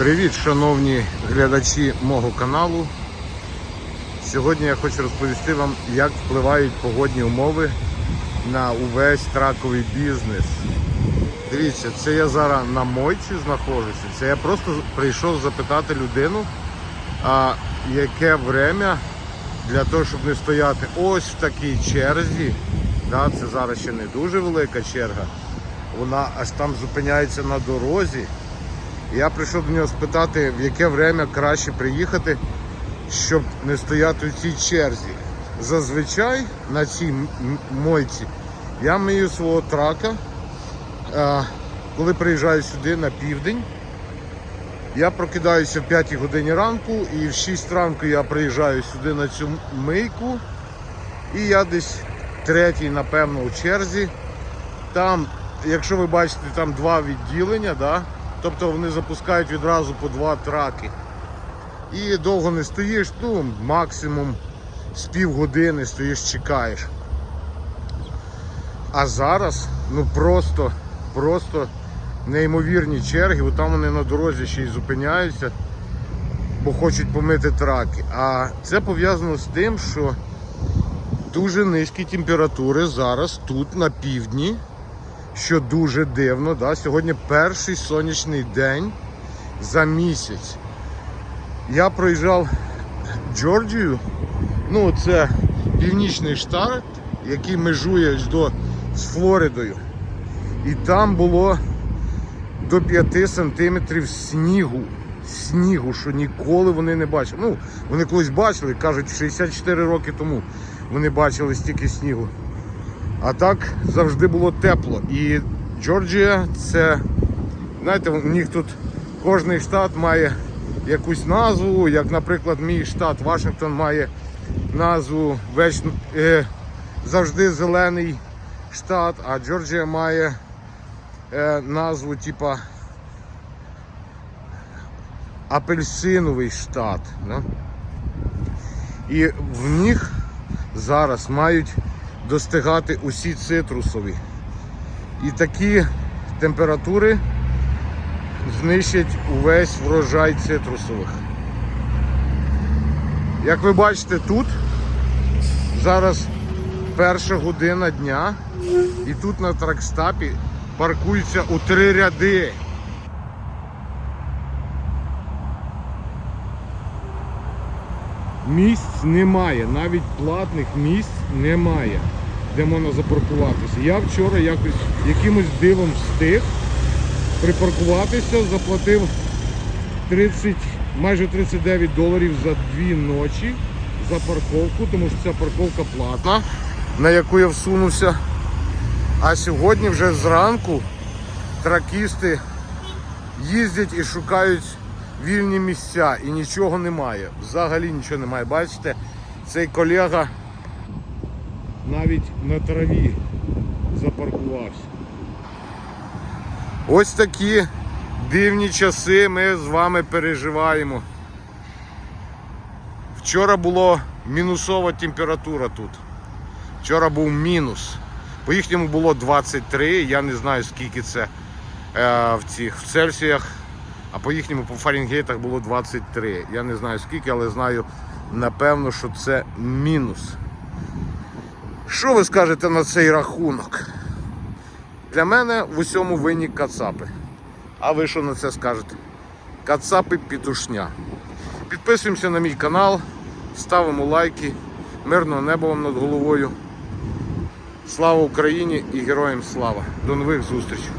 Привіт, шановні глядачі мого каналу. Сьогодні я хочу розповісти вам, як впливають погодні умови на увесь траковий бізнес. Дивіться, це я зараз на мойці знаходжуся. Це я просто прийшов запитати людину, а яке время для того, щоб не стояти ось в такій черзі. Да, це зараз ще не дуже велика черга. Вона аж там зупиняється на дорозі. Я прийшов до нього спитати, в яке время краще приїхати, щоб не стояти в цій черзі. Зазвичай на цій мойці я мию свого трака, коли приїжджаю сюди на південь. Я прокидаюся в 5 годині ранку і в 6 ранку я приїжджаю сюди на цю мийку. І я десь третій, напевно, у черзі. Там, якщо ви бачите, там два відділення, да? Тобто вони запускають відразу по два траки. І довго не стоїш, ну, максимум з півгодини стоїш, чекаєш. А зараз, ну просто, просто неймовірні черги, От там вони на дорозі ще й зупиняються, бо хочуть помити траки. А це пов'язано з тим, що дуже низькі температури зараз тут на півдні, що дуже дивно. Да? Сьогодні перший сонячний день за місяць. Я проїжджав Джорджію, ну це північний штат, який межує до з Флоридою. І там було до 5 сантиметрів снігу. Снігу, що ніколи вони не бачили. Ну, вони колись бачили, кажуть, 64 роки тому вони бачили стільки снігу. А так завжди було тепло. І Джорджія це, знаєте, у них тут кожний штат має якусь назву, як, наприклад, мій штат Вашингтон має назву веч... е, завжди зелений штат, а Джорджія має е, назву типа апельсиновий штат. Да? І в них зараз мають достигати усі цитрусові. І такі температури знищать увесь врожай цитрусових. Як ви бачите, тут зараз перша година дня, і тут на тракстапі паркуються у три ряди. Місць немає, навіть платних місць немає, де можна запаркуватися. Я вчора якось якимось дивом встиг припаркуватися, заплатив 30, майже 39 доларів за дві ночі за парковку, тому що ця парковка платна, на яку я всунувся. А сьогодні вже зранку тракісти їздять і шукають вільні місця і нічого немає. Взагалі нічого немає. Бачите, цей колега навіть на траві запаркувався. Ось такі дивні часи ми з вами переживаємо. Вчора була мінусова температура тут. Вчора був мінус. По їхньому було 23, я не знаю скільки це е, в цих в Цельсіях, а по їхньому по Фаренгейтах було 23. Я не знаю скільки, але знаю напевно, що це мінус. Що ви скажете на цей рахунок? Для мене в усьому винні кацапи. А ви що на це скажете? Кацапи пітушня. Підписуємося на мій канал, ставимо лайки. Мирного неба вам над головою. Слава Україні і героям слава! До нових зустрічей!